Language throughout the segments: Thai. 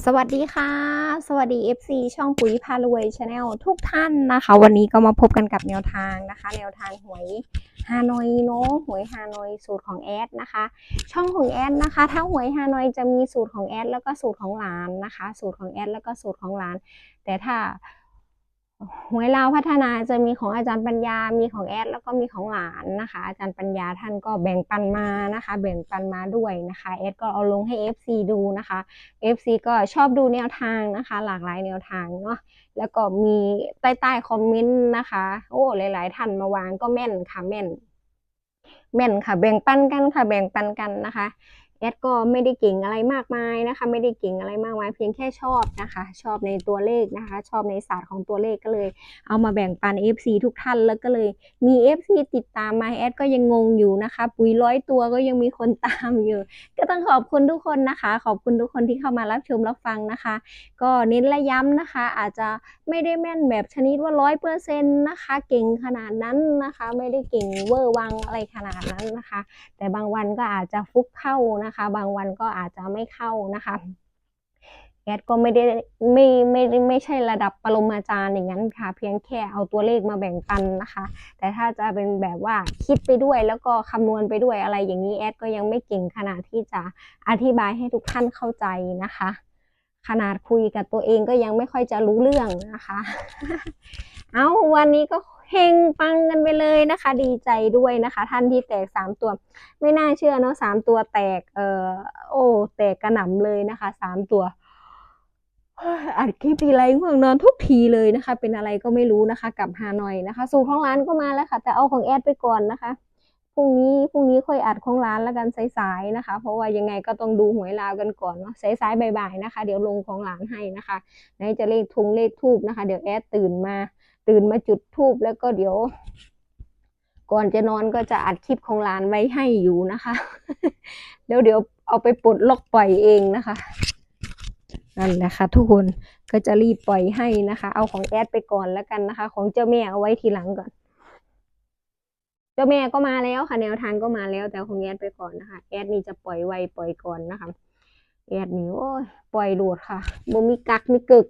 สวัสดีค่ะ สวัสดี FC ช่องปุ๋ยพารวยชาแนลทุกท่านนะคะ วันนี้ก็มาพบกันกับแนวทางนะคะ แนวทางหวยฮานอยเนาะหวยฮานอยสูตรของแอดนะคะ ช่องของแอดนะคะถ้าหวยฮานอยจะมีสูตรของแอดแล้วก็สูตรของหลานนะคะ สูตรของแอดแล้วก็สูตรของหลาน แต่ถ้า หวยลาวพัฒนาจะมีของอาจารย์ปัญญา มีของแอด แล้วก็มีของหลานนะคะ อาจารย์ปัญญาท่านก็แบ่งปันมานะคะ แบ่งปันมาด้วยนะคะ แอดก็เอาลงให้ FC ดูนะคะ FC ก็ชอบดูแนวทางนะคะ หลากหลายแนวทางเนาะ แล้วก็มีใต้ใต้คอมเมนต์นะคะ โอ้ หลาย ๆ ท่านมาวางก็แม่นค่ะแม่น แม่นค่ะ แบ่งปันกันค่ะ แบ่งปันกันนะคะ แอดก็ไม่ได้เก่งอะไรมากมายนะคะ ไม่ได้เก่งอะไรมากมาย เพียงแค่ชอบนะคะ ชอบในตัวเลขนะคะ ชอบในศาสตร์ของตัวเลขก็เลย เอามาแบ่งปัน FC ทุกท่านแล้วก็เลยมี FC ติดตามมาแอดก็ยังงงอยู่นะคะ ปุ๋ยร้อยตัวก็ยังมีคนตามอยู่ ก็ต้องขอบคุณทุกคนนะคะ ขอบคุณทุกคนที่เข้ามารับชมรับฟังนะคะ ก็เน้นและย้ำนะคะ อาจจะไม่ได้แม่นแบบชนิดว่าร้อยเปอร์เซ็นต์นะคะ เก่งขนาดนั้นนะคะ ไม่ได้เก่งเวอร์วังอะไรขนาดนั้นนะคะ แต่บางวันก็อาจจะฟุกเข้านะคะบางวันก็อาจจะไม่เข้านะคะแอดก็ไม่ได้ไม่ไม่ไม่ไม่ใช่ระดับปรมาจารย์อย่างนั้นค่ะ เพียงแค่เอาตัวเลขมาแบ่งปันนะคะ แต่ถ้าจะเป็นแบบว่าคิดไปด้วยแล้วก็คำนวณไปด้วยอะไรอย่างนี้แอดก็ยังไม่เก่งขนาดที่จะอธิบายให้ทุกท่านเข้าใจนะคะ ขนาดคุยกับตัวเองก็ยังไม่ค่อยจะรู้เรื่องนะคะ เอาวันนี้ก็ เฮงปังกันไปเลยนะคะ ดีใจด้วยนะคะ ท่านที่แตกสามตัว ไม่น่าเชื่อเนาะสามตัวแตกเอ่อโอ้แตกกระหน่ำเลยนะคะสามตัวอัดคลิปทีไรง่วงนอนทุกทีเลยนะคะ เป็นอะไรก็ไม่รู้นะคะกับฮานอยนะคะ สูตรของร้านก็มาแล้วค่ะ แต่เอาของแอดไปก่อนนะคะพรุ่งนี้พรุ่งนี้ค่อยอัดของร้านแล้วกันสายๆนะคะ เพราะว่ายังไงก็ต้องดูหวยลาวกันก่อนเนาะสายๆบ่ายๆนะคะ เดี๋ยวลงของร้านให้นะคะไหนจะเลขทุงเลขทูบนะคะ เดี๋ยวแอดตื่นมา ตื่นมาจุดทูบแล้วก็เดี๋ยว ก่อนจะนอนก็จะอัดคลิปของร้านไว้ให้อยู่นะคะ แล้วเดี๋ยวเอาไปปลดล็อกปล่อยเองนะคะนั่นแหละค่ะทุกคนก็จะรีบปล่อยให้นะคะ เอาของแอดไปก่อนแล้วกันนะคะ ของเจ้าแม่เอาไว้ทีหลังก่อน เจ้าแม่ก็มาแล้วค่ะ แนวทางก็มาแล้วแต่ของแอดไปก่อนนะคะ แอดนี่จะปล่อยไวปล่อยก่อนนะคะ แอดนี่โอ้ยปล่อยโหลดค่ะบ่มีกักมีเกิก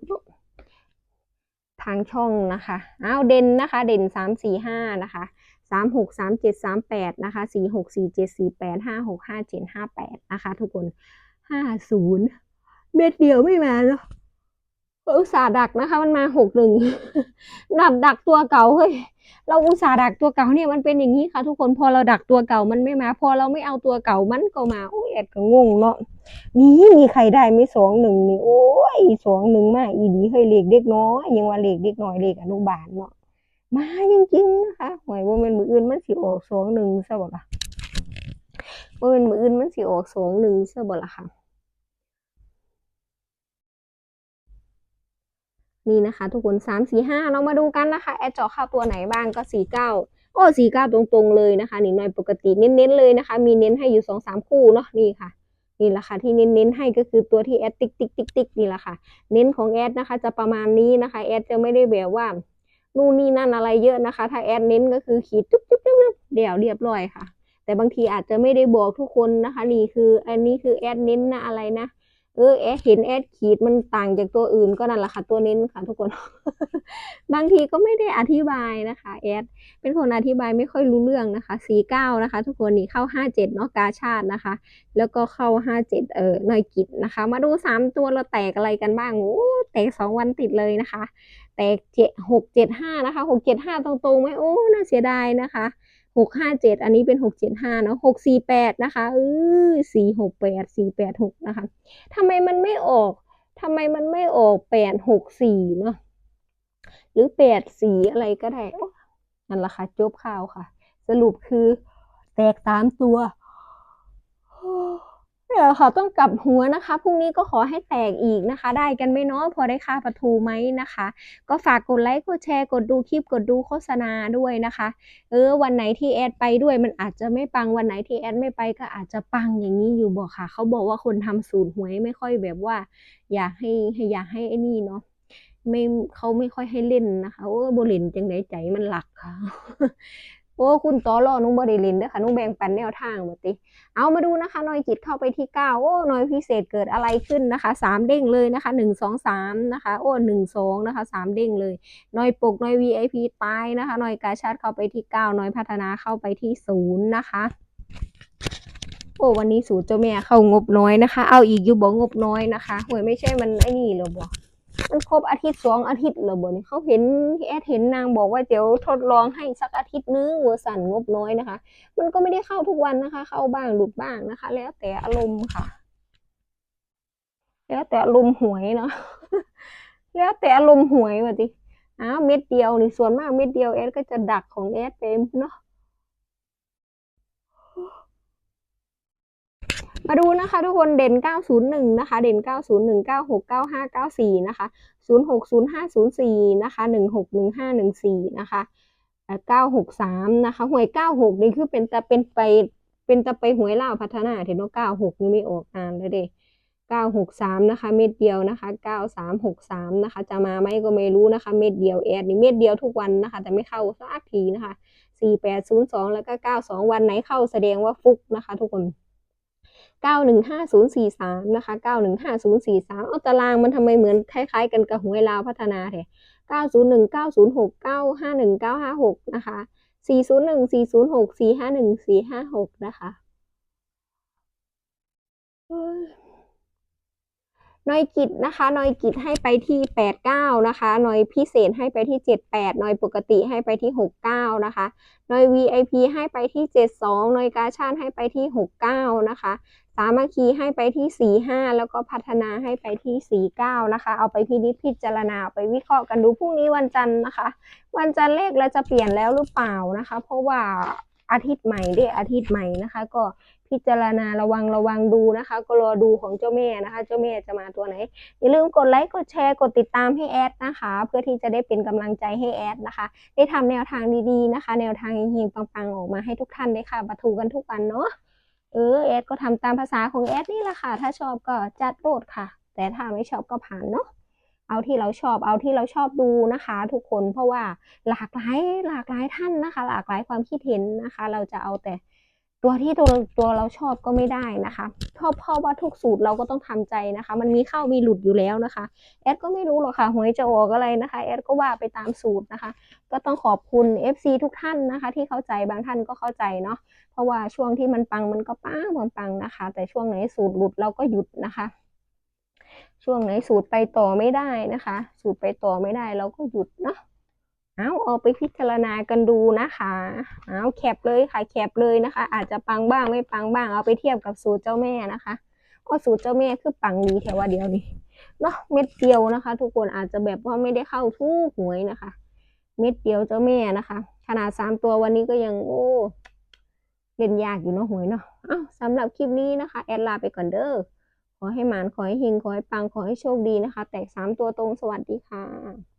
ทางช่องนะคะอ้าวเด่นนะคะ เด่นสามสี่ห้านะคะสามหกสามเจ็ดสามแปดนะคะสี่หกสี่เจ็ดสี่แปดห้าหกห้าเจ็ดห้าแปดนะคะ ทุกคนห้าศูนย์เม็ดเดียวไม่มาเนาะ อุตส่าห์ดักนะคะ มันมาหกหนึ่งดักดักตัวเก่าเฮ้ยเราอุตส่าห์ดักตัวเก่าเนี่ยมันเป็นอย่างนี้ค่ะ ทุกคนพอเราดักตัวเก่ามันไม่มา พอเราไม่เอาตัวเก่ามันก็มาโอ้ยแอดก็งงเนาะนี่มีใครได้ไหม่สองหนึ่งนี่โอ้ยสองหนึ่งมาอีดีเฮ้ยเลขเด็กน้อยยังว่าเลขเด็กน้อยเลขอนุบาลเนาะมาจริงๆนะคะหวยว่ามันมืออื่นมันสิออกสองหนึ่งซะบ่ล่ะว่ามันมืออื่นมันสิออกสองหนึ่งซะบ่ล่ะค่ะ นี่นะคะ ทุกคนสามสี่ห้าเรามาดูกันนะคะแอดเจาะเข้าตัวไหนบ้างก็สี่เก้าโอ้สี่เก้าตรงๆเลยนะคะนี่หน่อยปกติเน้นๆเลยนะคะ มีเน้นให้อยู่สองสามคู่เนาะนี่ค่ะนี่แหละค่ะที่เน้นๆให้ก็คือตัวที่แอดติ๊กติ๊กติ๊กติ๊กนี่แหละค่ะ เน้นของแอดนะคะ จะประมาณนี้นะคะแอดจะไม่ได้แบบว่านู่นนี่นั่นอะไรเยอะนะคะ ถ้าแอดเน้นก็คือขีดจุ๊บจุ๊บจุ๊บจุ๊บเดี๋ยวเรียบร้อยค่ะ แต่บางทีอาจจะไม่ได้บอกทุกคนนะคะ นี่คืออันนี้คือแอดเน้นนะอะไรนะ เออแอดเห็นแอดขีดมันต่างจากตัวอื่นก็นั่นแหละค่ะตัวเน้นค่ะทุกคน บางทีก็ไม่ได้อธิบายนะคะแอดเป็นคนอธิบายไม่ค่อยรู้เรื่องนะคะสี่เก้านะคะ ทุกคนนี่เข้าห้าเจ็ดเนาะกาชาตินะคะ แล้วก็เข้าห้าเจ็ดเออหน่อยกิจนะคะ มาดูสามตัวเราแตกอะไรกันบ้างโอ้แตกสองวันติดเลยนะคะ แตกเจ็ดหกเจ็ดห้านะคะหกเจ็ดห้าตรงๆไหมโอ้น่าเสียดายนะคะ หกห้าเจ็ดอันนี้เป็นหกเจ็ดห้าเนาะหกสี่แปดนะคะเออสี่หกแปดสี่แปดหกนะคะทำไมมันไม่ออกทำไมมันไม่ออกแปดหกสี่เนาะหรือแปดสี่อะไรก็ได้นั่นแหละค่ะจบข่าวค่ะ สรุปคือแตกสามตัว เดี๋ยวขาต้องกลับหัวนะคะ พรุ่งนี้ก็ขอให้แตกอีกนะคะ ได้กันไหมเนาะ พอได้ค่าประทูไหมนะคะ ก็ฝากกดไลค์ กดแชร์ กดดูคลิป กดดูโฆษณาด้วยนะคะ เออ วันไหนที่แอดไปด้วยมันอาจจะไม่ปัง วันไหนที่แอดไม่ไปก็อาจจะปังอย่างนี้อยู่บอกค่ะ เขาบอกว่าคนทำสูตรหวยไม่ค่อยแบบว่า อยากให้อยากให้ไอ้นี่เนาะไม่เขาไม่ค่อยให้เล่นนะคะโอ้โบเล่นจังไดใจมันหลักค่ะ อ้อ้คุณต่อรอนุบ่ได้เล่นเด้อค่ะนุแบ่งปันแนวทางมดติ เอามาดูนะคะหน่อยจิตเข้าไปที่เก้าโอ้หน่อยพิเศษเกิดอะไรขึ้นนะคะสามเด้งเลยนะคะหนึ่งสองสามนะคะโอ้หนึ่งสองนะคะสามเด้งเลยหน่อยปกหน่อย VIP ตายนะคะหน่อยกาชาดเข้าไปที่เก้าหน่อยพัฒนาเข้าไปที่ศูนย์นะคะโอ้วันนี้สูตรเจ้าแม่เข้างบน้อยนะคะ เอาอีกอยู่บ่งบน้อยนะคะหวยไม่ใช่มันไอ้นี่หรอบ่ มันครบอาทิตย์สองอาทิตย์แล้วบ่นี่เขาเห็นแอดเห็นนางบอกว่าเดี๋ยวทดลองให้สักอาทิตย์นึงเวอร์สันงบน้อยนะคะ มันก็ไม่ได้เข้าทุกวันนะคะ เข้าบ้างหลุดบ้างนะคะ แล้วแต่อารมณ์ค่ะ แล้วแต่อารมณ์หวยเนาะแล้วแต่อารมณ์หวยว่าติอ้าวเม็ดเดียวนี่ส่วนมากเม็ดเดียวแอดก็จะดักของแอดเต็มเนาะ มาดูนะคะทุกคนเด่น 901 นะคะ เด่น 901 96 95 94 นะคะ 060504 นะคะ 161514 นะคะเอ่อ963 นะคะ หวย 96 นี่คือเป็นตะเป็นไปเป็นตะไปหวยลาวพัฒนาเห็นว่า96 นี่ไม่ออกนานแล้วเด้963 นะคะ เม็ดเดียวนะคะ 9363 นะคะ จะมาไหมก็ไม่รู้นะคะ เม็ดเดียวแอดนี่เม็ดเดียวทุกวันนะคะ แต่ไม่เข้าสักทีนะคะ 4802 แล้วก็ 92 วันไหนเข้าแสดงว่าฟุกนะคะ ทุกคน 915043 นะคะ 915043 เอาตารางมันทำไมเหมือนคล้ายๆกันกับหวยลาวพัฒนาแท้901 906 951 956 นะคะ 401 406 451 456 นะคะหน่อยกิจนะคะหน่อยกิจให้ไปที่ 89 นะคะหน่อยพิเศษให้ไปที่ 78หน่อยปกติให้ไปที่ 69 นะคะหน่อย VIP ให้ไปที่ 72หน่อยกาชาดให้ไปที่ 69 นะคะ สามัคคีให้ไปที่45แล้วก็พัฒนาให้ไปที่49นะคะ เอาไปพินิจพิจารณาไปวิเคราะห์กันดูพรุ่งนี้วันจันทร์นะคะ วันจันทร์เลขเราจะเปลี่ยนแล้วหรือเปล่านะคะ เพราะว่าอาทิตย์ใหม่เด้อาทิตย์ใหม่นะคะ ก็พิจารณาระวังระวังดูนะคะ ก็รอดูของเจ้าแม่นะคะ เจ้าแม่จะมาตัวไหน อย่าลืมกดไลค์กดแชร์กดติดตามให้แอดนะคะ เพื่อที่จะได้เป็นกำลังใจให้แอดนะคะ ได้ทำแนวทางดีๆนะคะ แนวทางเฮงๆปังๆออกมาให้ทุกท่านได้ค่ะบัตรถูกันทุกวันเนาะ เออแอดก็ทำตามภาษาของแอดนี่แหละค่ะ ถ้าชอบก็จัดโหลดค่ะ แต่ถ้าไม่ชอบก็ผ่านเนาะเอาที่เราชอบเอาที่เราชอบดูนะคะ ทุกคนเพราะว่าหลากหลายหลากหลายท่านนะคะ หลากหลายความคิดเห็นนะคะ เราจะเอาแต่ ตัวที่ตัวตัวเราชอบก็ไม่ได้นะคะเพราะเพราะว่าทุกสูตรเราก็ต้องทำใจนะคะ มันมีเข้ามีหลุดอยู่แล้วนะคะ แอดก็ไม่รู้หรอกค่ะหวยจะออกอะไรนะคะ แอดก็ว่าไปตามสูตรนะคะ ก็ต้องขอบคุณ FC ทุกท่านนะคะ ที่เข้าใจบางท่านก็เข้าใจเนาะ เพราะว่าช่วงที่มันปังมันก็ปังปังปังนะคะ แต่ช่วงไหนสูตรหลุดเราก็หยุดนะคะ ช่วงไหนสูตรไปต่อไม่ได้นะคะ สูตรไปต่อไม่ได้เราก็หยุดเนาะ เอาเอาไปพิจารณากันดูนะคะ เอาแคปเลยค่ะแคปเลยนะคะ อาจจะปังบ้างไม่ปังบ้างเอาไปเทียบกับสูตรเจ้าแม่นะคะก็สูตรเจ้าแม่คือปังดีแถวว่าเดียวนี้เนาะเม็ดเดียวนะคะ ทุกคนอาจจะแบบว่าไม่ได้เข้าทุกหวยนะคะ เม็ดเดียวเจ้าแม่นะคะ ขนาดสามตัววันนี้ก็ยังโอ้เล่นยากอยู่เนาะหวยเนาะอ้าวสำหรับคลิปนี้นะคะ แอดลาไปก่อนเด้อขอให้หมานขอให้เฮงขอให้ปังขอให้โชคดีนะคะ แตกสามตัวตรงสวัสดีค่ะ